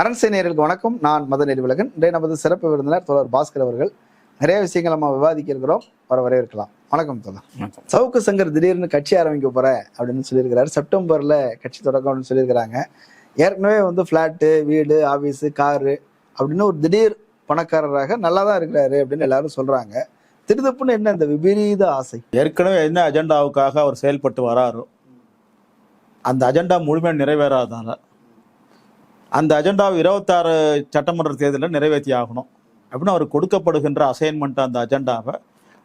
அரண்சை நேயர்களுக்கு வணக்கம். நான் மத நெறிவுலகன் இன்றைய நமது சிறப்பு விருந்தினர் தோழர் பாஸ்கர் அவர்கள். நிறைய விஷயங்கள் நம்ம விவாதிக்க இருக்கிறோம். வர வரவேற்கலாம். வணக்கம் தோழர். சவுக்கு சங்கர் திடீர்னு கட்சி ஆரம்பிக்க போறேன் அப்படின்னு சொல்லியிருக்கிறாரு. செப்டம்பர்ல கட்சி தொடக்கம்னு சொல்லியிருக்கிறாங்க. ஏற்கனவே வந்து ஃப்ளாட்டு வீடு ஆஃபீஸு காரு அப்படின்னு ஒரு திடீர் பணக்காரராக நல்லா தான் இருக்கிறாரு அப்படின்னு எல்லாரும் சொல்றாங்க. திருதப்புன்னு என்ன இந்த விபரீத ஆசை? ஏற்கனவே என்ன அஜெண்டாவுக்காக அவர் செயல்பட்டு வராரோ அந்த அஜெண்டா முழுமையாக நிறைவேறாதனால அந்த அஜெண்டாவை இருபத்தாறு சட்டமன்ற தேர்தலில் நிறைவேற்றி ஆகணும் அப்படின்னு அவர் கொடுக்கப்படுகின்ற அசைன்மெண்ட் அந்த அஜெண்டாவை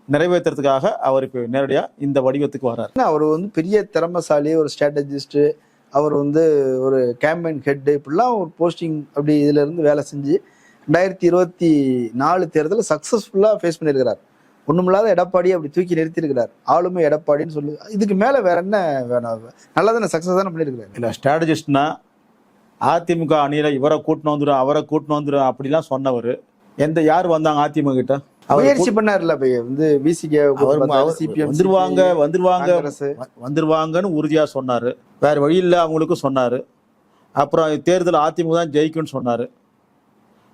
நிறைவேற்றுறதுக்காக அவர் இப்போ நேரடியாக இந்த வடிவத்துக்கு வரார் ஏன்னா அவர் வந்து பெரிய திறமைசாலி ஒரு ஸ்ட்ராட்டஜிஸ்ட் அவர் வந்து ஒரு கேம்பெயின் ஹெட் இப்படிலாம் ஒரு போஸ்டிங் அப்படி இதுல இருந்து வேலை செஞ்சு ரெண்டாயிரத்தி இருபத்தி நாலு தேர்தலில் சக்ஸஸ்ஃபுல்லாக ஃபேஸ் பண்ணியிருக்கிறார். ஒண்ணுமில்லாத எடப்பாடி அப்படி தூக்கி நிறுத்தியிருக்கிறார். ஆளுமை எடப்பாடின்னு சொல்லு இதுக்கு மேல வேற என்ன வேணும்? நல்லா தானே சக்ஸஸ் தானே பண்ணியிருக்கிறாரு. இல்லை ஸ்ட்ராட்டஜிஸ்ட்னா அதிமுக அணியில் இவரை கூட்டின்னு வந்துடும் அவரை கூட்டின்னு வந்துடும் அப்படிலாம் சொன்னவர். எந்த யார் வந்தாங்க அதிமுக கிட்ட? முயற்சி பண்ணார்ல வந்து விசிகே வந்துருவாங்க வந்துருவாங்க. வந்துருவாங்கன்னு உறுதியா சொன்னாரு. வேற வழி இல்ல அவங்களுக்கும் சொன்னாரு. அப்புறம் தேர்தல் அதிமுக தான் ஜெயிக்கும்னு சொன்னாரு.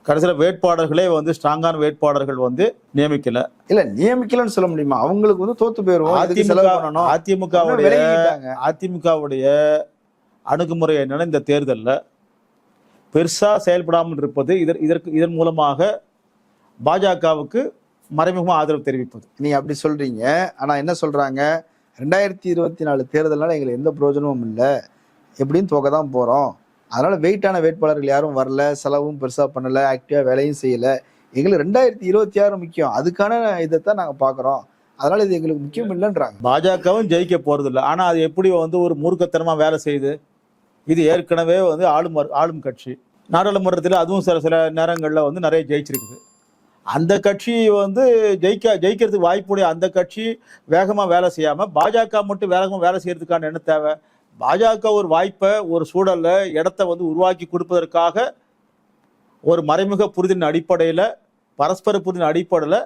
கடைசியில வேட்பாளர்களே வந்து ஸ்ட்ராங்கான வேட்பாளர்கள் வந்து நியமிக்கல. இல்ல நியமிக்கலன்னு சொல்ல முடியுமா? அவங்களுக்கு வந்து தோத்து போயிருவோம். அதுக்கு அதிமுக அதிமுகவுடைய அதிமுகவுடைய அணுகுமுறை என்னன்னா இந்த தேர்தல்ல பெருசா செயல்படாமல் இருப்பது இதர் இதற்கு இதன் மூலமாக பாஜகவுக்கு மறைமுகமாக ஆதரவு தெரிவிப்பது. நீங்க அப்படி சொல்றீங்க. ஆனா என்ன சொல்றாங்க? ரெண்டாயிரத்தி இருபத்தி நாலு தேர்தல்னால எங்களுக்கு எந்த பிரயோஜனமும் இல்லை. எப்படியும் தோக்க தான் போறோம். அதனால வெயிட்டான வேட்பாளர்கள் யாரும் வரல செலவும் பெருசா பண்ணல ஆக்டிவா வேலையும் செய்யல. எங்களுக்கு ரெண்டாயிரத்தி இருபத்தி ஆறு முக்கியம். அதுக்கான இதைத்தான் நாங்க பாக்குறோம். அதனால இது எங்களுக்கு முக்கியம் இல்லைன்றாங்க. பாஜகவும் ஜெயிக்க போறது இல்லை ஆனா அது எப்படி வந்து ஒரு மூர்க்கத்தனமா வேலை செய்யுது. இது ஏற்கனவே வந்து ஆளும் ஆளும் கட்சி. நாடாளுமன்றத்தில் அதுவும் சில சில நேரங்களில் வந்து நிறைய ஜெயிச்சிருக்குது. அந்த கட்சி வந்து ஜெயிக்க ஜெயிக்கிறதுக்கு வாய்ப்புடைய அந்த கட்சி வேகமாக வேலை செய்யாமல் பாஜக மட்டும் வேகமாக வேலை செய்கிறதுக்கான என்ன தேவை? பாஜக ஒரு வாய்ப்பை ஒரு சூழலில் இடத்த வந்து உருவாக்கி கொடுப்பதற்காக ஒரு மறைமுக புரிதலின் அடிப்படையில் பரஸ்பர புரிதலின் அடிப்படையில்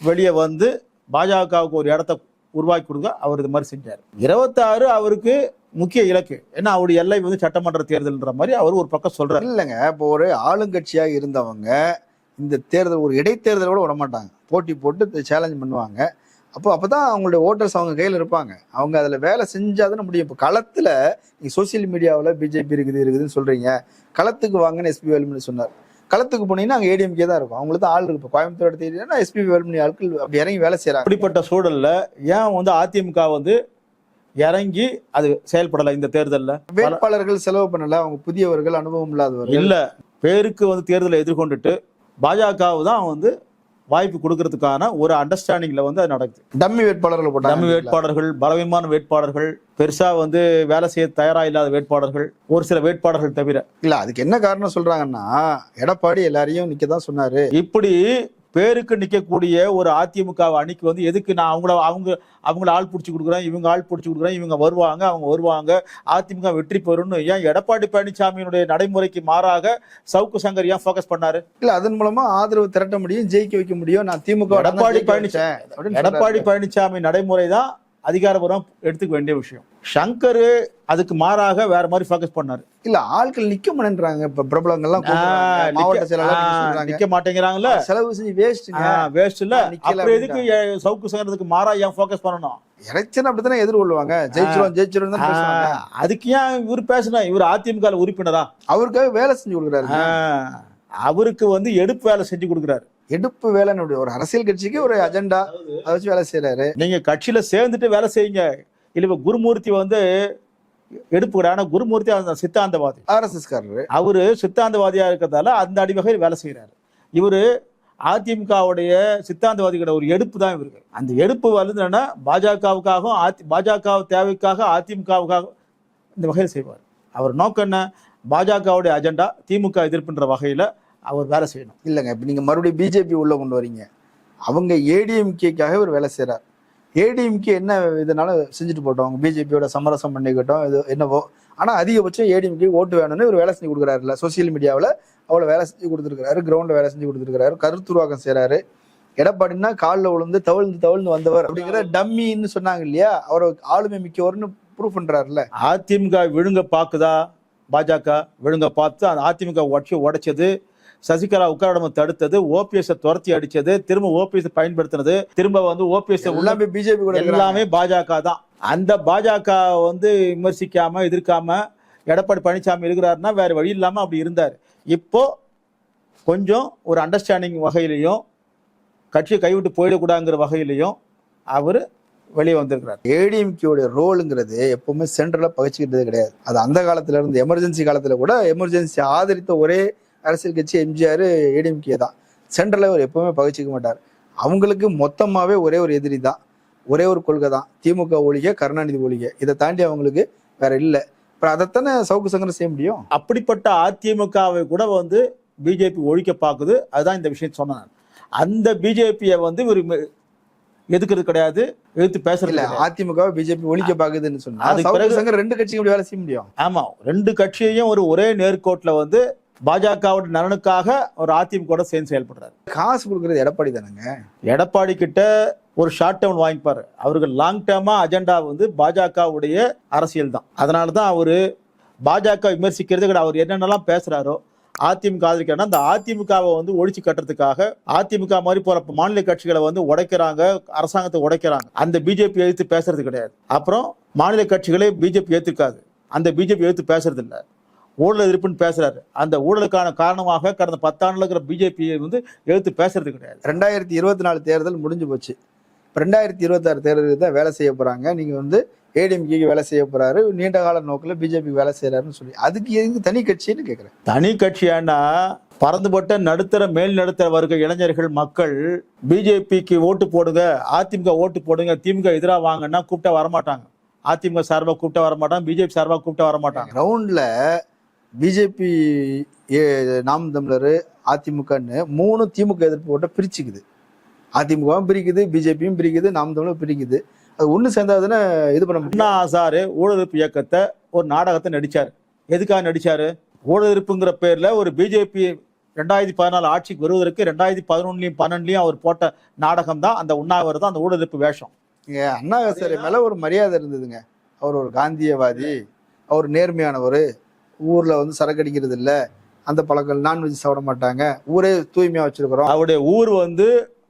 வெளியே வந்து பாஜகவுக்கு ஒரு இடத்த உருவாக்கி கொடுக்க அவர் இது மாதிரி செஞ்சார். இருபத்தாறு அவருக்கு முக்கிய இலக்கு. ஏன்னா அவருடைய எல்லை வந்து சட்டமன்ற தேர்தல்ன்ற மாதிரி அவர் ஒரு பக்கம் சொல்றாரு. இல்லைங்க இப்போ ஒரு ஆளுங்கட்சியா இருந்தவங்க இந்த தேர்தல் ஒரு இடைத்தேர்தல் கூட விட மாட்டாங்க போட்டி போட்டு சேலஞ்ச் பண்ணுவாங்க. அப்போ அப்பதான் அவங்களுடைய ஓட்டர்ஸ் அவங்க கையில் இருப்பாங்க. அவங்க அதுல வேலை செஞ்சாதானே முடியும். இப்போ களத்துல நீங்க சோசியல் மீடியாவில் பிஜேபி இருக்குது இருக்குதுன்னு சொல்றீங்க. களத்துக்கு வாங்கன்னு எஸ்பி வேலுமணி சொன்னார். களத்துக்கு போனீங்கன்னா அங்கே ஏடிஎம்கே தான் இருக்கும். அவங்களுக்கு தான் ஆள் இருக்கு. இப்போ கோயம்புத்தூர் எடுத்துக்கிட்டீங்கன்னா எஸ்பி வேலுமணி ஆட்கள் அப்படி இறங்கி வேலை செய்யறாங்க அப்படிப்பட்ட சூழல்ல ஏன் வந்து அதிமுக வந்து இறங்கி அது செயல்படலை இந்த தேர்தல்ல. வேட்பாளர்கள் செலவு பண்ணல அவங்க புதியவர்கள் அனுபவம் இல்லாதவர்கள். இல்ல பேருக்கு வந்து தேர்தலை எதிர்கொண்டுட்டு பாஜகவு தான் வந்து வாய்ப்பு கொடுக்கறதுக்கான ஒரு அண்டர்ஸ்டாண்டிங்ல வந்து அது நடக்குது. டம்மி வேட்பாளர்கள் போட்டாங்க தமிழ் வேட்பாளர்கள் பலவீனமான வேட்பாளர்கள் பெருசா வந்து வேலை செய்ய தயாரா இல்லாத வேட்பாளர்கள் ஒரு சில வேட்பாளர்கள் தவிர. இல்ல அதுக்கு என்ன காரணம் சொல்றாங்கன்னா எடப்பாடி எல்லாரையும் நிக்க தான் சொன்னாரு. இப்படி பேருக்கு நிக்கக்கூடிய ஒரு அதிமுக அணிக்கு வந்து எதுக்கு நான் அவங்கள அவங்க அவங்கள ஆள் பிடிச்சி கொடுக்குறேன் இவங்க ஆள் பிடிச்சி கொடுக்குறேன் இவங்க வருவாங்க அவங்க வருவாங்க அதிமுக வெற்றி பெறும்னு ஏன் எடப்பாடி பழனிசாமியினுடைய நடைமுறைக்கு மாறாக சவுக்கு சங்கர் ஏன் ஃபோக்கஸ் பண்ணாரு? இல்ல அதன் மூலமா ஆதரவு திரட்ட முடியும் ஜெயிக்க வைக்க முடியும். நான் திமுக எடப்பாடி பழனிசாமி எடப்பாடி. பழனிசாமி நடைமுறை தான் அதிகாரபூர்வம் எடுத்துக்க வேண்டிய விஷயம். சங்கர் அதுக்கு மாறாக வேற மாதிரி ஃபோக்கஸ் பண்ணாரு. இல்ல ஆட்கள் நிக்க மாட்டேன்றாங்க. இப்ப பிரபலங்கள்லாம் நிக்க- மாட்டேங்கிறாங்கல்ல? செலவு செஞ்சு வேஸ்ட்டுங்க வேஸ்ட் இல்ல. அப்புறம் எதுக்கு சவுக்கு சங்கரத்துக்கு மாறா ஏன் ஃபோக்கஸ் பண்ணணும்? எலெக்ஷன் அப்படித்தானே எதிர்கொள்வாங்க. ஜெயிச்சிரும் ஜெயிச்சிரும் தான் அதுக்கு ஏன் இவர் பேசணும் இவர் அதிமுக உறுப்பினரா? அவருக்காக வேலை செஞ்சு கொடுக்குறாரு. அவருக்கு வந்து எடுப்பு வேலை செஞ்சு கொடுக்குறாரு. எடுப்பு வேலைன்னு ஒரு அரசியல் கட்சிக்கு ஒரு அஜெண்டா அதை வச்சு வேலை செய்யறாரு நீங்க கட்சியில சேர்ந்துட்டு வேலை செய்யுங்க. இல்ல இப்ப குருமூர்த்தி வந்து எடுப்பு கிடையாது. ஆனா குருமூர்த்தி அந்த சித்தாந்தவாதி. ஆர்எஸ்எஸ் காரரு அவரு சித்தாந்தவாதியா இருக்கிறதால அந்த அடிவகையில் வேலை செய்யறாரு இவரு அதிமுகவுடைய சித்தாந்தவாதிகளோட ஒரு எடுப்பு தான் இவருக்கு. அந்த எடுப்பு வந்து என்னன்னா பாஜகவுக்காகவும் அதி பாஜக தேவைக்காக அதிமுகவுக்காக இந்த வகையில் செய்வார். அவர் நோக்கம் என்ன? பாஜகவுடைய அஜெண்டா திமுக எதிர்ப்புன்ற வகையில அவர் வேலை செய்யணும். இல்லைங்க இப்ப நீங்க மறுபடியும் பிஜேபி உள்ள கொண்டு வரீங்க. அவங்க ஏடிஎம்கேக்காக ஒரு வேலை செய்றார். ஏடிஎம்கே என்ன இதனால செஞ்சுட்டு போட்டோம்? அவங்க பிஜேபியோட சமரசம் பண்ணிக்கிட்டோம். இது என்னவோ. ஆனா அதிகபட்சம் ஏடிஎம்கே ஓட்டு வேணும்னு ஒரு வேலை செஞ்சு கொடுக்குறாருல்ல. சோசியல் மீடியாவில் அவ்வளோ வேலை செஞ்சு கொடுத்துருக்காரு கிரவுண்ட்ல வேலை செஞ்சு கொடுத்துருக்காரு கருத்துருவாக்கம் செய்றாரு. எடப்பாடினா காலில் விழுந்து தவழ்ந்து தவழ்ந்து வந்தவர் அப்படிங்கிற டம்மின்னு சொன்னாங்க இல்லையா? அவர் ஆளுமை மிக்கவர்னு ப்ரூவ் பண்றாருல்ல. அதிமுக விழுங்க பாக்குதா பாஜக விழுங்க பார்த்து அந்த அதிமுக உடச்சி உடைச்சது சசிகலா உட்காரடமை தடுத்தது ஓபிஎஸ் துரத்தி அடிச்சது திரும்ப ஓபிஎஸ் பயன்படுத்தினது திரும்ப வந்து ஓபிஎஸ் எல்லாமே பிஜேபி கூட. எல்லாமே பாஜக தான். அந்த பாஜக வந்து விமர்சிக்காம எதிர்க்காம எடப்பாடி பழனிசாமி இருக்கிறாருன்னா வேற வழி இல்லாம அப்படி இருந்தார். இப்போ கொஞ்சம் ஒரு அண்டர்ஸ்டாண்டிங் வகையிலையும் கட்சியை கைவிட்டு போயிடக்கூடாதுங்கிற வகையிலையும் அவர் வெளியே வந்திருக்கிறார். ஏடிஎம்கேவுடைய ரோலுங்கிறது எப்பவுமே சென்ட்ரலா பகிச்சுக்கிட்டது கிடையாது. அது அந்த காலத்துல இருந்து எமர்ஜென்சி காலத்துல கூட எமர்ஜென்சி ஆதரித்த ஒரே அரசியல் கட்சி எம்ஜிஆர் ஏடிஎம்கே தான். சென்ட்ரல அவர் எப்பவுமே பகிச்சிக்க மாட்டார். அவங்களுக்கு மொத்தமாவே ஒரே ஒரு எதிரி தான். ஒரே ஒரு கொள்கை தான். திமுக ஒழிக கருணாநிதி ஒழிக இதை தாண்டி அவங்களுக்கு வேற இல்லை. அப்புறம் அதைத்தானே சவுக்கு சங்கரம் செய்ய முடியும்? அப்படிப்பட்ட அதிமுகவை கூட வந்து பிஜேபி ஒழிக்க பார்க்குது. அதுதான் இந்த விஷயம் சொன்னேன் நான். அந்த பிஜேபியை வந்து ம- எதுக்குறது கிடையாது. எதிர்த்து பேசுறது இல்ல பிஜேபி ஒழிக்க பாக்குதுன்னு சொன்னா ரெண்டு கட்சியும் வேலை செய்ய முடியும்? ஆமா ரெண்டு கட்சியையும் ஒரு ஒரே நேர்கோட்டில் வந்து பாஜகவோட நலனுக்காக ஒரு அதிமுக சேர்ந்து செயல்படுறாரு. காசு கொடுக்கறது எடப்பாடி தானேங்க? எடப்பாடி கிட்ட ஒரு ஷார்ட் டேர்ம் வாங்கிப்பாரு. அவருக்கு லாங் டேர்மா அஜெண்டா வந்து பாஜகவுடைய அரசியல் தான். அதனால தான் அவரு பாஜக விமர்சிக்கிறது கிடையாது அவர் என்னென்னலாம் பேசுறாரோ அதிமுக ஆதரிக்கிறாருன்னா அந்த அதிமுகவை வந்து ஒழிச்சு கட்டுறதுக்காக அதிமுக மாதிரி போற மாநில கட்சிகளை வந்து உடைக்கிறாங்க அரசாங்கத்தை உடைக்கிறாங்க. அந்த பிஜேபி எதிர்த்து பேசுறது கிடையாது. அப்புறம் மாநில கட்சிகளே பிஜேபி ஏத்துக்காது. அந்த பிஜேபி எதிர்த்து பேசுறது இல்ல ஊழல் எதிர்ப்புன்னு பேசுறாரு. அந்த ஊழலுக்கான காரணமாக கடந்த பத்தாண்டுல இருக்கிற பிஜேபியை வந்து எதிர்த்து பேசுறது கிடையாது. ரெண்டாயிரத்தி இருபத்தி நாலு தேர்தல் முடிஞ்சு போச்சு. ரெண்டாயிரத்தி இருபத்தாறு தேர்தலுக்கு தான் வேலை செய்ய போறாங்க. நீங்க வந்து ஏடிஎம்கேக்கு வேலை செய்ய போறாரு. நீண்ட கால நோக்கில் பிஜேபி வேலை செய்யறாருன்னு சொல்லி. அதுக்கு எதுக்கு தனி கட்சின்னு கேட்குறேன் தனி கட்சியானா பறந்துபட்ட நடுத்தர மேல் நடுத்தர வர்க்க இளைஞர்கள் மக்கள் பிஜேபிக்கு ஓட்டு போடுங்க அதிமுக ஓட்டு போடுங்க திமுக எதிராக வாங்கன்னா கூப்பிட்டா வரமாட்டாங்க. அதிமுக சார்பாக கூப்பிட்டா வரமாட்டாங்க பிஜேபி சார்பாக கூப்பிட்டா வரமாட்டாங்க. கிரவுண்ட்ல பிஜேபி நாம் தமிழர் அதிமுகன்னு மூணு திமுக எதிர்ப்பு ஓட்ட பிரிச்சுக்குது. அதிமுகவும் பிரிக்குது பிஜேபியும் பிரிக்குது நாம் தமிழும் பிரிக்குது. அது ஒன்று சேர்ந்தாதானே இது பண்ண அண்ணா ஆசாரு ஊழல் எதிர்ப்பு இயக்கத்தை ஒரு நாடகத்தை நடிச்சார். எதுக்காக நடிச்சாரு? ஊழல் எதிர்ப்புங்கிற பேர்ல ஒரு பிஜேபி ரெண்டாயிரத்தி பதினாலு ஆட்சிக்கு வருவதற்கு ரெண்டாயிரத்தி பதினொன்னுலயும் பன்னெண்டுலயும் அவர் போட்ட நாடகம் தான் அந்த உண்ணாவிரதம் தான் அந்த ஊழல் எதிர்ப்பு வேஷம். இங்க அண்ணா ஹசாரே மேல ஒரு மரியாதை இருந்ததுங்க. அவர் ஒரு காந்தியவாதி அவர் நேர்மையானவர். ஊர்ல வந்து சரக்கு அடிக்கிறது இல்ல அந்த பழக்கம் நான்வெஜ் சாப்பிட மாட்டாங்க. ஊரே தூய்மையா வச்சிருக்கிறோம். அவருடைய ஊர் வந்து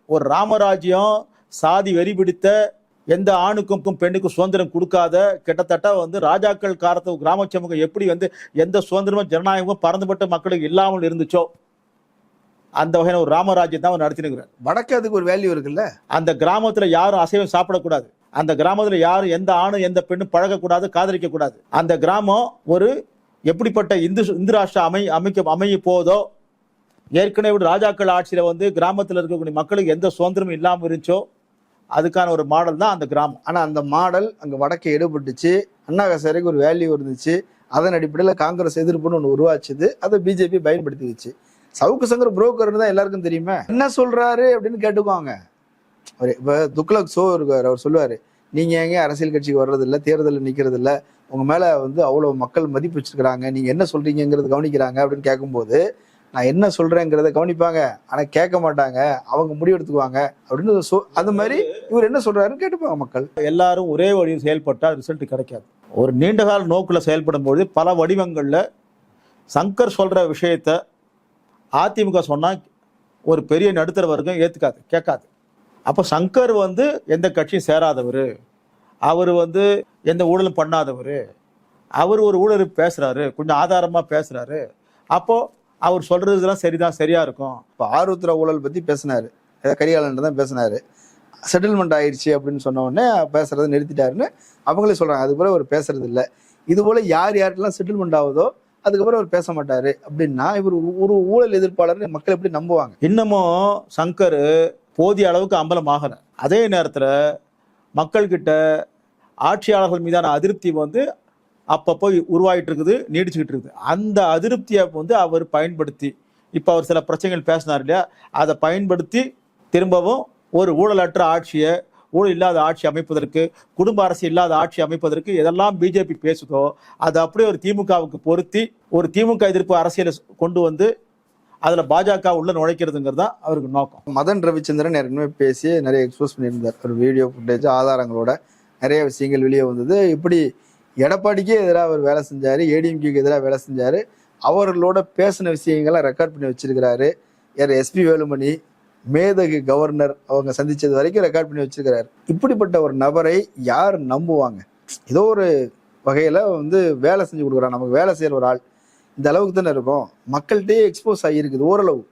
ஒரு ராமராஜ்யம் சாதி வெறி பிடித்த எந்த ஆணுக்கும் பெண்ணுக்கும் சுதந்திரம் கொடுக்காத கிட்டத்தட்ட வந்து ராஜாக்கள் காலத்து கிராம சமூகம் எப்படி வந்து எந்த சுதந்திரமும் ஜனநாயகமும் பறந்துபட்ட மக்களுக்கு இல்லாமல் இருந்துச்சோ அந்த வகையான ஒரு ராமராஜ்யம் தான் அவர் நடத்தினுக்கிறார். வடக்கு அதுக்கு ஒரு வேல்யூ இருக்குல்ல? அந்த கிராமத்துல யாரும் அசைவம் சாப்பிடக்கூடாது. அந்த கிராமத்துல யாரும் எந்த ஆணும் எந்த பெண்ணும் பழகக்கூடாது காதலிக்க கூடாது அந்த கிராமம் ஒரு எப்படிப்பட்ட இந்து இந்து ராஷ்டிரம் அமை அமைக்க அமைய போதோ ஏற்கனவே ராஜாக்கள் ஆட்சியில் வந்து கிராமத்தில் இருக்கக்கூடிய மக்களுக்கு எந்த சுதந்திரமும் இல்லாமல் இருந்துச்சோ அதுக்கான ஒரு மாடல் தான் அந்த கிராமம். ஆனால் அந்த மாடல் அங்கே வடக்கே எடுபட்டுச்சு. அண்ணா ஹசாரேக்கு ஒரு வேல்யூ இருந்துச்சு. அதன் அடிப்படையில் காங்கிரஸ் எதிர்ப்புன்னு ஒன்று உருவாச்சுது. அதை பிஜேபி பயன்படுத்திக்கிச்சு. சவுக்கு சங்கர் புரோக்கர்னு தான் எல்லாருக்கும் தெரியுமே? என்ன சொல்கிறாரு அப்படின்னு கேட்டுக்குவாங்க அவர் இப்போ துக்ளக் சோ இருக்கார் அவர் சொல்லுவார். நீங்க ஏங்க அரசியல் கட்சிக்கு வர்றது தேர்தலில் நிற்கிறதில்ல உங்கள் உங்க மேல வந்து அவ்வளோ மக்கள் மதிப்பு வச்சிருக்கிறாங்க நீங்க என்ன சொல்றீங்கிறது கவனிக்கிறாங்க அப்படின்னு கேட்கும்போது நான் என்ன சொல்றேங்கிறத கவனிப்பாங்க. ஆனா கேட்க மாட்டாங்க அவங்க முடிவெடுத்துக்குவாங்க அப்படின்னு சொ- அது மாதிரி இவர் என்ன சொல்றாருன்னு கேட்டுப்பாங்க மக்கள். எல்லாரும் ஒரே வழியில் செயல்பட்டால் ரிசல்ட் கிடைக்காது. ஒரு நீண்டகால நோக்கில் செயல்படும் பொழுது பல வடிவங்களில் சங்கர் சொல்ற விஷயத்த அதிமுக சொன்னா ஒரு பெரிய நடுத்தர வர்க்கம் ஏத்துக்காது கேட்காது. அப்போ சங்கர் வந்து எந்த கட்சியும் சேராதவர். அவர் வந்து எந்த ஊழலும் பண்ணாதவர். அவர் ஒரு ஊழல் பேசுறாரு கொஞ்சம் ஆதாரமா பேசுறாரு. அப்போ அவர் சொல்றதுலாம் சரிதான் சரியா இருக்கும். இப்போ ஆருத்ரா ஊழல் பத்தி பேசினாரு. ஏதோ கரிகாலன் தான் பேசினாரு. செட்டில்மெண்ட் ஆயிடுச்சு அப்படின்னு சொன்ன உடனே பேசுறதை நிறுத்திட்டாருன்னு அவங்களே சொல்றாங்க. அதுக்கப்புறம் அவர் பேசுறது இல்லை. இது போல யார் யாருக்கெல்லாம் செட்டில்மெண்ட் ஆகுதோ அதுக்கப்புறம் அவர் பேச மாட்டாரு. அப்படின்னா இவர் ஒரு ஊழல் எதிர்ப்பாளர் மக்கள் எப்படி நம்புவாங்க? இன்னமும் சங்கர் போதிய அளவுக்கு அம்பலம் ஆகலை அதே நேரத்தில் மக்கள்கிட்ட ஆட்சியாளர்கள் மீதான அதிருப்தி வந்து அப்பப்போ உருவாகிட்டு இருக்குது நீடிச்சுக்கிட்டு இருக்குது அந்த அதிருப்தியை வந்து அவர் பயன்படுத்தி இப்போ அவர் சில பிரச்சனைகள் பேசினார் இல்லையா? அதை பயன்படுத்தி திரும்பவும் ஒரு ஊழலற்ற ஆட்சியை ஊழல் இல்லாத ஆட்சி அமைப்பதற்கு குடும்ப அரசு இல்லாத ஆட்சி அமைப்பதற்கு எதெல்லாம் பிஜேபி பேசுதோ அதை அப்படியே ஒரு திமுகவுக்கு பொருத்தி ஒரு திமுக எதிர்ப்பு அரசியலை கொண்டு வந்து அதில் பாஜக உள்ள நுழைக்கிறதுங்கிறது தான் அவருக்கு நோக்கம். மதன் ரவிச்சந்திரன் ஏற்கனவே பேசி நிறைய எக்ஸ்போஸ் பண்ணியிருந்தார். ஒரு வீடியோ ஃபுட்டேஜ் ஆதாரங்களோட நிறைய விஷயங்கள் வெளியே வந்தது. இப்படி எடப்பாடிக்கே எதிராக அவர் வேலை செஞ்சாரு ஏடிஎம்கேக்கு எதிராக வேலை செஞ்சாரு. அவர்களோட பேசின விஷயங்களை ரெக்கார்ட் பண்ணி வச்சிருக்கிறாரு. யார் எஸ்பி வேலுமணி மேதகு கவர்னர் அவங்க சந்திச்சது வரைக்கும் ரெக்கார்ட் பண்ணி வச்சிருக்கிறாரு. இப்படிப்பட்ட ஒரு நபரை யார் நம்புவாங்க? ஏதோ ஒரு வகையில வந்து வேலை செஞ்சு கொடுக்குறான் நமக்கு வேலை செய்யற ஒரு ஆள். இந்த அளவுக்கு தானே இருக்கும்? மக்கள்கிட்டயே எக்ஸ்போஸ் ஆகியிருக்குது ஓரளவு.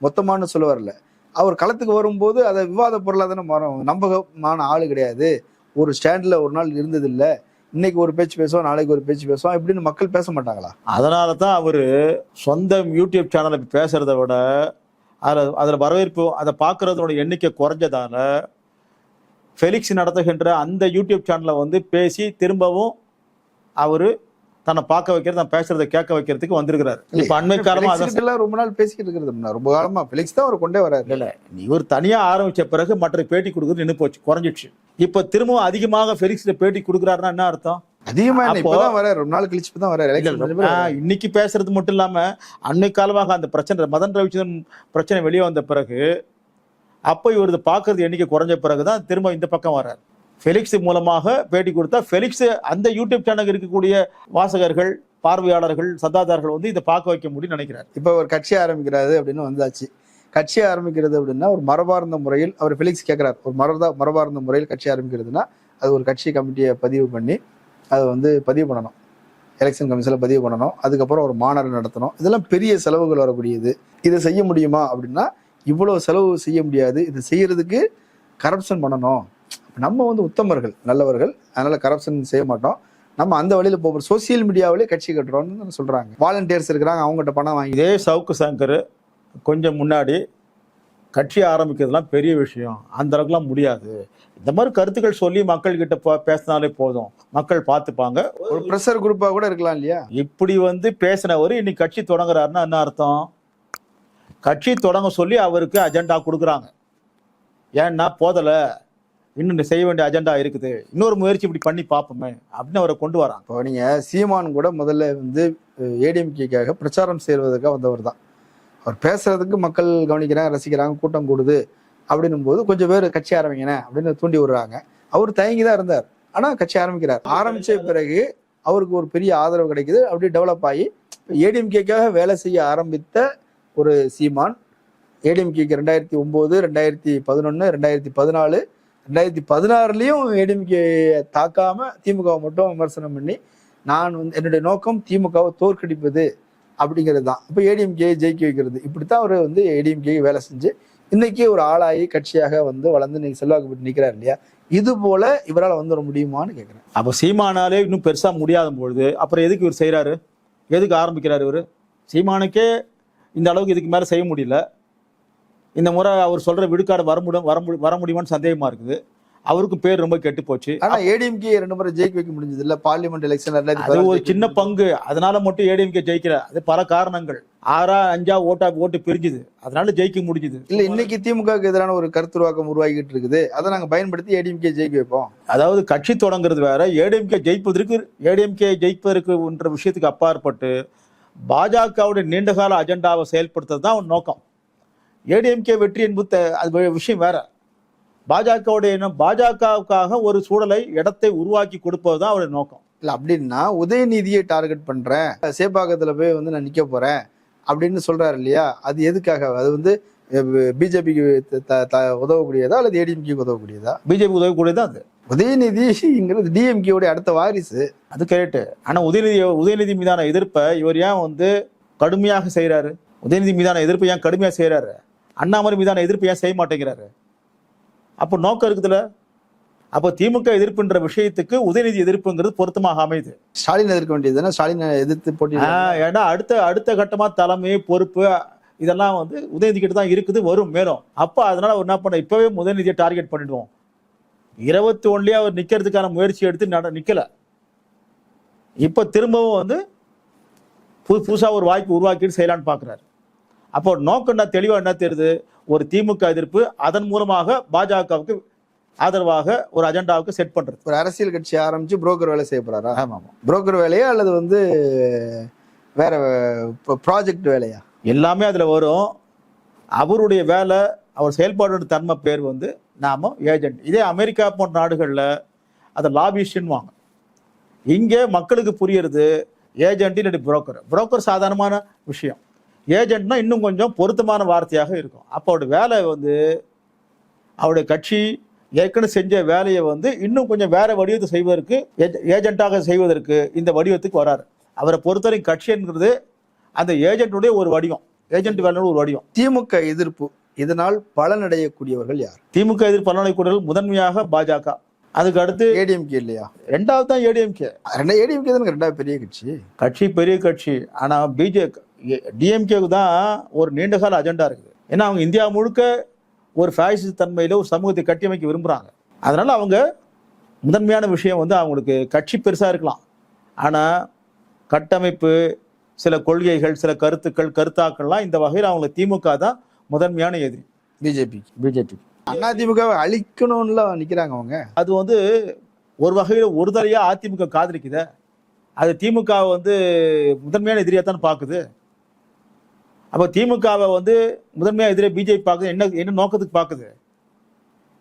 மொத்தமானு சொல்ல வரல. அவர் களத்துக்கு வரும்போது அதை விவாத பொருளாக தானே மாறும். நம்பகமான ஆள் கிடையாது. ஒரு ஸ்டாண்டில் ஒரு நாள் இருந்தது இல்லை இன்னைக்கு ஒரு பேச்சு பேசுவோம் நாளைக்கு ஒரு பேச்சு பேசுவோம் இப்படின்னு மக்கள் பேச மாட்டாங்களா? அதனால தான் அவர் சொந்த யூடியூப் சேனலை பேசுறத விட அதில் அதில் வரவேற்பு அதை பார்க்குறதோட எண்ணிக்கை குறைஞ்சதால ஃபெலிக்ஸ் நடத்துகின்ற அந்த யூடியூப் சேனலை வந்து பேசி திரும்பவும் அவர் தன்னை பார்க்க வைக்கிறது தான் பேசுறதை கேட்க வைக்கிறதுக்கு வந்திருக்கிறார். இப்போ அண்மை காலமா எல்லாம் ரொம்ப நாள் பேசிக்கிட்டு இருக்கிறது. ரொம்ப காலமா. பிலிக்ஸ் தான் அவர் கொண்டே வராரு. இல்ல இவர் தனியா ஆரம்பிச்ச பிறகு மற்ற பேட்டி கொடுக்குறது நின்று போச்சு குறைஞ்சிடுச்சு. இப்ப திரும்பவும் அதிகமாக ஃபெலிக்ஸ்ல பேட்டி கொடுக்குறாருன்னா என்ன அர்த்தம்? அதிகமா இப்பதான் வராரு. ரொம்ப நாள் கழிச்சு தான் பிறகு. ஆஹ், இன்னைக்கு பேசுறது மட்டும் இல்லாம அன்னை காலமாக அந்த பிரச்சனை மதன் ரவிச்சந்திரன் பிரச்சனை வெளியே வந்த பிறகு அப்போ இவர் பார்க்கறது எண்ணிக்கை குறைஞ்ச பிறகுதான் திரும்ப இந்த பக்கம் வர்றார் ஃபெலிக்ஸ் மூலமாக பேட்டி கொடுத்தா ஃபெலிக்ஸ் அந்த யூடியூப் சேனல் இருக்கக்கூடிய வாசகர்கள் பார்வையாளர்கள் சந்தாதாரர்கள் வந்து இதை பார்க்க வைக்க முடியும்னு நினைக்கிறார். இப்போ ஒரு கட்சி ஆரம்பிக்கிறாரு அப்படின்னு வந்தாச்சு. கட்சி ஆரம்பிக்கிறது அப்படின்னா ஒரு மரபார்ந்த முறையில் அவர் ஃபெலிக்ஸ் கேட்குறார் ஒரு மரதா மரபார்ந்த முறையில் கட்சி ஆரம்பிக்கிறதுனா அது ஒரு கட்சி கமிட்டியை பதிவு பண்ணி அதை வந்து பதிவு பண்ணணும். எலெக்ஷன் கமிஷனில் பதிவு பண்ணணும். அதுக்கப்புறம் ஒரு மாநாடு நடத்தணும். இதெல்லாம் பெரிய செலவுகள் வரக்கூடியது. இதை செய்ய முடியுமா அப்படின்னா இவ்வளோ செலவு செய்ய முடியாது. இதை செய்கிறதுக்கு கரப்ஷன் பண்ணணும். நம்ம வந்து உத்தமர்கள் நல்லவர்கள். அதனால கரப்ஷன் செய்ய மாட்டோம். நம்ம அந்த வழியில போகிறோம் சோசியல் மீடியாவிலே கட்சி கட்டுறோம்னு சொல்றாங்க. வாலண்டியர்ஸ் இருக்கிறாங்க அவங்ககிட்ட பணம் வாங்கி இதே சவுக்கு சங்கர் கொஞ்சம் முன்னாடி கட்சி ஆரம்பிக்கிறதுலாம் பெரிய விஷயம். அந்த அளவுக்குலாம் முடியாது. இந்த மாதிரி கருத்துக்கள் சொல்லி மக்கள்கிட்ட போ- பேசினாலே போதும். மக்கள் பார்த்துப்பாங்க. ஒரு ப்ரெஷர் குரூப்பா கூட இருக்கலாம் இல்லையா? இப்படி வந்து பேசினவர் இன்னைக்கு கட்சி தொடங்குறாருன்னா என்ன அர்த்தம்? கட்சி தொடங்க சொல்லி அவருக்கு அஜெண்டா கொடுக்குறாங்க. ஏன்னா போதல இன்னும் செய்ய வேண்டிய அஜெண்டா இருக்குது. இன்னொரு முயற்சி இப்படி பண்ணி பார்ப்போமே அப்படின்னு அவரை கொண்டு வரான் இப்போ நீங்க சீமான் கூட முதல்ல வந்து ஏடிஎம்கேக்காக பிரச்சாரம் செய்வதற்காக வந்தவர் தான். அவர் பேசுறதுக்கு மக்கள் கவனிக்கிறாங்க ரசிக்கிறாங்க கூட்டம் கூடுது அப்படின்னும் போது கொஞ்சம் பேர் கட்சி ஆரம்பிங்கண்ணே அப்படின்னு தூண்டி விடுறாங்க. அவர் தயங்கி தான் இருந்தார். ஆனால் கட்சி ஆரம்பிக்கிறார். ஆரம்பிச்ச பிறகு அவருக்கு ஒரு பெரிய ஆதரவு கிடைக்குது. அப்படியே டெவலப் ஆகி ஏடிஎம்கேக்காக வேலை செய்ய ஆரம்பித்த ஒரு சீமான் ஏடிஎம்கேக்கு ரெண்டாயிரத்தி ஒம்பது ரெண்டாயிரத்தி பதினொன்று ரெண்டாயிரத்தி பதினாலு ரெண்டாயிரத்தி பதினாறுலேயும் ஏடிஎம்கே தாக்காமல் திமுகவை மட்டும் விமர்சனம் பண்ணி நான் வந்து என்னுடைய நோக்கம் திமுகவை தோற்கடிப்பது அப்படிங்கிறது தான் இப்போ ஏடிஎம்கே ஜெயிக்க வைக்கிறது. இப்படித்தான் அவர் வந்து ஏடிஎம்கே வேலை செஞ்சு இன்னைக்கு ஒரு ஆளாகி கட்சியாக வந்து வளர்ந்து நீங்க செல்வாக்கு பெற்று நிற்கிறார் இல்லையா? இது போல இவரால் வந்துட முடியுமான்னு கேட்குறேன் அப்போ சீமானாலே இன்னும் பெருசாக முடியாத பொழுது அப்புறம் எதுக்கு இவர் செய்கிறாரு எதுக்கு ஆரம்பிக்கிறார் இவர்? சீமானுக்கே இந்த அளவுக்கு இதுக்கு மேலே செய்ய முடியல. இந்த முறை அவர் சொல்ற விடுக்காடு வர முடியும் வர முடி- வர முடியுமான்னு சந்தேகமா இருக்குது. அவருக்கும் பேர் ரொம்ப கெட்டு போச்சு. ஆனா ஏடிஎம்கே ரெண்டு முறை ஜெயிக்க வைக்க முடிஞ்சது இல்ல? பார்லிமெண்ட் எலெக்ஷன் அது ஒரு சின்ன பங்கு. அதனால மட்டும் ஏடிஎம்கே ஜெயிக்கல. அது பல காரணங்கள். ஆறா அஞ்சா ஓட்டா ஓட்டு பிரிஞ்சுது. அதனால ஜெயிக்க முடிஞ்சுது. இல்ல இன்னைக்கு திமுகவுக்கு எதிரான ஒரு கருத்துருவாக்கம் உருவாகிட்டு இருக்குது. அதை நாங்க பயன்படுத்தி ஏடிஎம்கே ஜெயிக்க வைப்போம். அதாவது கட்சி தொடங்குறது வேற. ஏடிஎம்கே ஜெயிப்பதற்கு ஏடிஎம்கே ஜெயிப்பதற்குன்ற விஷயத்துக்கு அப்பாற்பட்டு பாஜகவுடைய நீண்டகால அஜெண்டாவை செயல்படுத்துறது தான் நோக்கம். ஏடிஎம்கே வெற்றி என்பது அது விஷயம் வேற. பாஜகவுடைய பாஜகவுக்காக ஒரு சூழலை இடத்தை உருவாக்கி கொடுப்பது தான் அவருடைய நோக்கம். இல்ல அப்படின்னா உதயநிதியை டார்கெட் பண்றேன். சேப்பாக்கத்துல போய் வந்து நான் நிக்க போறேன் அப்படின்னு சொல்றாரு இல்லையா? அது எதுக்காக? அது வந்து பிஜேபிக்கு உதவக்கூடியதா அல்லது ஏடிஎம்கே உதவக்கூடியதா? பிஜேபி உதவக்கூடியது அது? உதயநிதிங்கிறது டிஎம்கே உடைய அடுத்த வாரிசு. அது கரெக்ட் ஆனா உதயநிதி உதயநிதி மீதான எதிர்ப்பை இவர் ஏன் வந்து கடுமையாக செய்றாரு? உதயநிதி மீதான எதிர்ப்பை ஏன் கடுமையாக செய்றாரு? அண்ணாமலை மீதான எதிர்ப்பை ஏன் செய்ய மாட்டேங்கிறாரு? அப்போ நோக்கம் இருக்குதுல அப்போ திமுக எதிர்ப்புன்ற விஷயத்துக்கு உதயநிதி எதிர்ப்புங்கிறது பொருத்தமாக அமையுது. ஸ்டாலின் எதிர்க்க வேண்டியது ஸ்டாலின் எதிர்த்து போட்டி ஏன்னா அடுத்த அடுத்த கட்டமா தலைமை பொறுப்பு இதெல்லாம் வந்து உதயநிதி கிட்ட தான் இருக்குது வரும் மேலும். அப்போ அதனால அவர் என்ன பண்ண இப்பவே உதயநிதியை டார்கெட் பண்ணிடுவோம். இருபத்தி ஒன்னுலயே அவர் நிக்கிறதுக்கான முயற்சி எடுத்து நட நிக்கல. இப்போ திரும்பவும் வந்து புது புதுசா ஒரு வாய்ப்பு உருவாக்கிட்டு செய்யலான்னு பார்க்குறாரு அப்போ நோக்கம் என்ன தெளிவா என்ன தெரியுது? ஒரு திமுக எதிர்ப்பு அதன் மூலமாக பாஜகவுக்கு ஆதரவாக ஒரு அஜெண்டாவுக்கு செட் பண்றது. ஒரு அரசியல் கட்சி ஆரம்பிச்சு புரோக்கர் வேலை செய்ய போறாரா? ஆமா ஆமா. புரோக்கர் வேலையா அல்லது வந்து வேற ப்ராஜெக்ட் வேலையா? எல்லாமே அதில் வரும். அவருடைய வேலை அவர் செயல்பாடோட தன்மை பேர் வந்து நாம ஏஜென்ட் இதே அமெரிக்கா போன்ற நாடுகளில் அதை லாபிஸ்ட்னு வாங்க. இங்கே மக்களுக்கு புரியறது ஏஜென்ட் இல்லாட்டி புரோக்கர் புரோக்கர் சாதாரணமான விஷயம். ஏஜென்ட்னா இன்னும் கொஞ்சம் பொருத்தமான வார்த்தையாக இருக்கும். அப்போ அவருடைய வேலை வந்து அவருடைய கட்சி ஏற்கனவே செஞ்ச வேலையை வந்து இன்னும் கொஞ்சம் வேற வடிவத்தை செய்வதற்கு ஏஜ- ஏஜென்ட்டாக செய்வதற்கு இந்த வடிவத்துக்கு வராரு. அவரை பொறுத்தவரை கட்சிங்கிறது அந்த ஏஜென்ட்டுடைய ஒரு வடிவம். ஏஜென்ட் வேலையோட ஒரு வடிவம். திமுக எதிர்ப்பு இதனால் பலனடையக்கூடியவர்கள் யார்? திமுக எதிர்ப்பு பலனை கூடல் முதன்மையாக பாஜக. அதுக்கு அடுத்து ஏடிஎம்கே இல்லையா? ரெண்டாவது தான் ஏடிஎம்கே. ரெண்டா ஏடிஎம்கே தானே ரெண்டாவது பெரிய கட்சி. கட்சி பெரிய கட்சி. ஆனா பிஜே டிஎம்கேக்கு தான் ஒரு நீண்டகால அஜெண்டா இருக்குது. ஏன்னா அவங்க இந்தியா முழுக்க ஒரு ஃபேசிஸ்ட் தன்மையில ஒரு சமூகத்தை கட்டியமைக்க விரும்புறாங்க. அதனால அவங்க முதன்மையான விஷயம் வந்து அவங்களுக்கு கட்சி பெருசா இருக்கலாம். ஆனா கட்டமைப்பு சில கொள்கைகள் சில கருத்துக்கள் கருத்தாக்கள்லாம் இந்த வகையில் அவங்களுக்கு திமுக தான் முதன்மையான எதிரி. பிஜேபி பிஜேபி அண்ணா திமுகவை அழிக்கணும்ல நிக்கிறாங்க அவங்க. அது வந்து ஒரு வகையில் ஒரு தடையா அதிமுக காதலிக்குதே. அது திமுக வந்து முதன்மையான எதிரியா தான் பார்க்குது அப்போ திமுகவை வந்து முதன்மையான எதிரியா பிஜேபி பார்க்குது. என்ன என்ன நோக்கத்துக்கு பார்க்குது?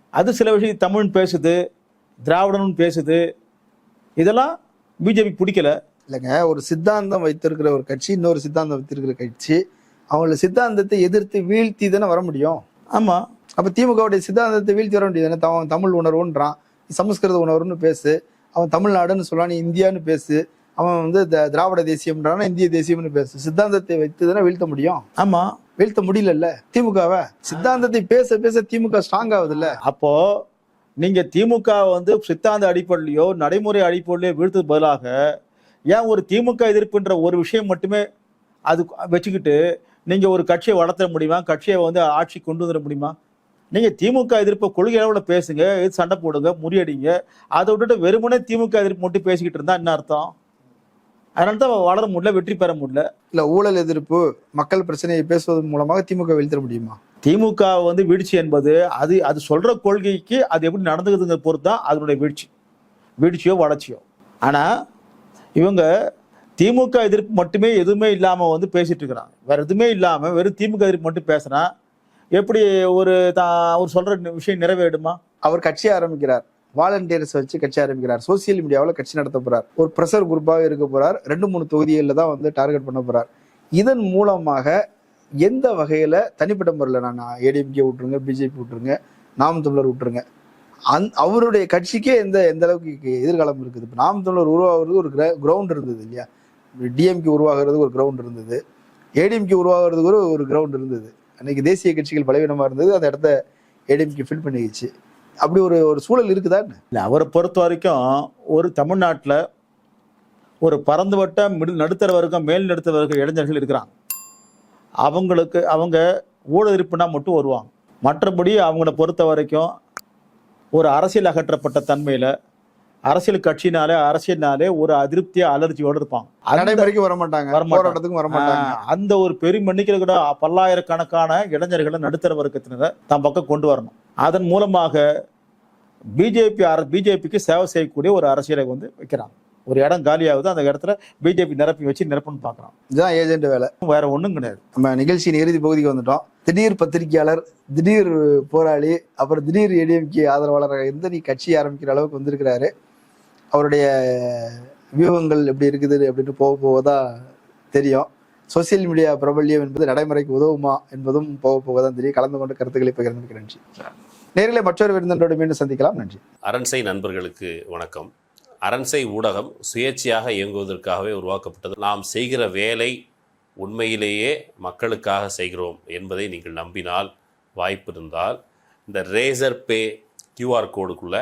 அது சில விஷயம் தமிழ் பேசுது திராவிடனும் பேசுது. இதெல்லாம் பிஜேபி பிடிக்கல. இல்லைங்க ஒரு சித்தாந்தம் வைத்திருக்கிற ஒரு கட்சி இன்னொரு சித்தாந்தம் வைத்திருக்கிற கட்சி அவங்களோட சித்தாந்தத்தை எதிர்த்து வீழ்த்தி தானே வர முடியும். ஆமா. அப்ப திமுகவுடைய சித்தாந்தத்தை வீழ்த்தி வர வேண்டியது தானே? அவன் தமிழ் உணர்வுன்றான். சமஸ்கிருத உணர்வுன்னு பேசு. அவன் தமிழ்நாடுன்னு சொல்றான் நீ இந்தியான்னு பேசு. அவன் வந்து திராவிட தேசியம்ன்றான் இந்திய தேசியம்னு பேசு சித்தாந்தத்தை வைத்து தானே வீழ்த்த முடியும்? ஆமா. வீழ்த்த முடியலல்ல திமுகவை? சித்தாந்தத்தை பேச பேச திமுக ஸ்ட்ராங் ஆகுதுல்ல அப்போ நீங்க திமுக வந்து சித்தாந்த அடிப்படையிலையோ நடைமுறை அடிப்படையிலையோ வீழ்த்தது பதிலாக ஏன் ஒரு திமுக எதிர்ப்புன்ற ஒரு விஷயம் மட்டுமே அது வச்சுக்கிட்டு நீங்க ஒரு கட்சியை வளர்த்த முடியுமா? கட்சியை வந்து ஆட்சி கொண்டு வந்துட முடியுமா? நீங்க திமுக எதிர்ப்பு கொள்கை அளவில் பேசுங்க சண்டை போடுங்க முறியடிங்க அதை விட்டுட்டு வெறுமனே திமுக எதிர்ப்பு மட்டும் பேசிக்கிட்டு இருந்தா என்ன அர்த்தம்? அதனால தான் வளர முடியல வெற்றி பெற முடியல. இல்ல ஊழல் எதிர்ப்பு மக்கள் பிரச்சனையை பேசுவதன் மூலமாக திமுக வீழ்த்திட முடியுமா? திமுக வந்து வீழ்ச்சி என்பது அது அது சொல்ற கொள்கைக்கு அது எப்படி நடந்துக்குதுங்கிற பொறுத்து தான் அதனுடைய வீழ்ச்சி. வீழ்ச்சியோ வளர்ச்சியோ. ஆனா இவங்க திமுக எதிர்ப்பு மட்டுமே எதுவுமே இல்லாம வந்து பேசிட்டு இருக்கிறாங்க. வேற எதுவுமே இல்லாம வெறும் திமுக எதிர்ப்பு மட்டும் பேசுனா எப்படி ஒரு தான் அவர் சொல்ற விஷயம் நிறைவேறுமா? அவர் கட்சி ஆரம்பிக்கிறார். வாலண்டியர்ஸ் வச்சு கட்சி ஆரம்பிக்கிறார். சோசியல் மீடியாவில் கட்சி நடத்த போறார். ஒரு ப்ரெஷர் குரூப்பாக இருக்க போறார். ரெண்டு மூணு தொகுதிகளில் தான் வந்து டார்கெட் பண்ண போறார். இதன் மூலமாக எந்த வகையில் தனிப்பட்ட முறையில் நான் ஏடிஎம்கே விட்டுருங்க பிஜேபி விட்டுருங்க நாம் தமிழர் விட்டுருங்க அந் அவருடைய கட்சிக்கே எந்த எந்த அளவுக்கு எதிர்காலம் இருக்குது? இப்போ நாம் தமிழர் உருவாகிறது ஒரு கிரவுண்ட் இருந்தது இல்லையா? டிஎம்கே உருவாகிறதுக்கு ஒரு கிரவுண்ட் இருந்தது. ஏடிஎம்கே உருவாகிறதுக்கு ஒரு ஒரு கிரவுண்ட் இருந்தது. அன்னைக்கு தேசிய கட்சிகள் பலவீனமாக இருந்தது. அந்த இடத்த ஏடிஎம்கே ஃபில் பண்ணிக்கிச்சு. அப்படி ஒரு ஒரு சூழல் இருக்குதா என்ன? இல்லை அவரை பொறுத்த வரைக்கும் ஒரு தமிழ்நாட்டில் ஒரு பறந்துவட்ட மிடில் நடுத்தர வர்க்கம் மேல் நடுத்தர வர்க்க இளைஞர்கள் இருக்கிறாங்க அவங்களுக்கு அவங்க ஊழல் மட்டும் வருவாங்க மற்றபடி அவங்கள பொறுத்த வரைக்கும் ஒரு அரசியல் அகற்றப்பட்ட தன்மையில் அரசியல் கட்சினாலே அரசியல்னாலே ஒரு அதிருப்தியா அலர்ஜியோடு இருப்பாங்க. நடைமுறைக்கு வர மாட்டாங்க. போராட்டத்துக்கும் வர மாட்டாங்க. அந்த ஒரு பெரும் எண்ணிக்கையில் கூட பல்லாயிரக்கணக்கான இளைஞர்களை நடுத்தர வர்க்கத்தினரை தம் பக்கம் கொண்டு வரணும். அதன் மூலமாக பிஜேபி பிஜேபிக்கு சேவை செய்யக்கூடிய ஒரு அரசியலை வந்து வைக்கிறாங்க. ஒரு இடம் காலியாகுது அந்த இடத்துல பிஜேபி நிரப்பி வச்சு நிரப்புன்னு பார்க்குறான் இதுதான் ஏஜென்ட் வேலை. வேற ஒன்றும் கிடையாது. நம்ம நிகழ்ச்சியின் இறுதி பகுதிக்கு வந்துட்டோம். திடீர் பத்திரிகையாளர் திடீர் போராளி அப்புறம் திடீர் ஏடிஎம்கே ஆதரவாளராக இருந்து நீ கட்சி ஆரம்பிக்கிற அளவுக்கு வந்திருக்கிறாரு. அவருடைய வியூகங்கள் எப்படி இருக்குது அப்படின்னு போக போக தான் தெரியும். சோசியல் மீடியா பிரபல்யம் என்பது நடைமுறைக்கு உதவுமா என்பதும் போக போக தான் தெரியும். கலந்து கொண்டு கருத்துக்களை பகிர்ந்து நன்றி. நேரிலே மற்றொரு விருந்தினரோடு மீண்டும் சந்திக்கலாம். நன்றி. அரண்சை நண்பர்களுக்கு வணக்கம். அரண்சை ஊடகம் சுயேட்சையாக இயங்குவதற்காகவே உருவாக்கப்பட்டது. நாம் செய்கிற வேலை உண்மையிலேயே மக்களுக்காக செய்கிறோம் என்பதை நீங்கள் நம்பினால் வாய்ப்பு இருந்தால் இந்த ரேசர் பே கியூஆர் கோடுக்குள்ளே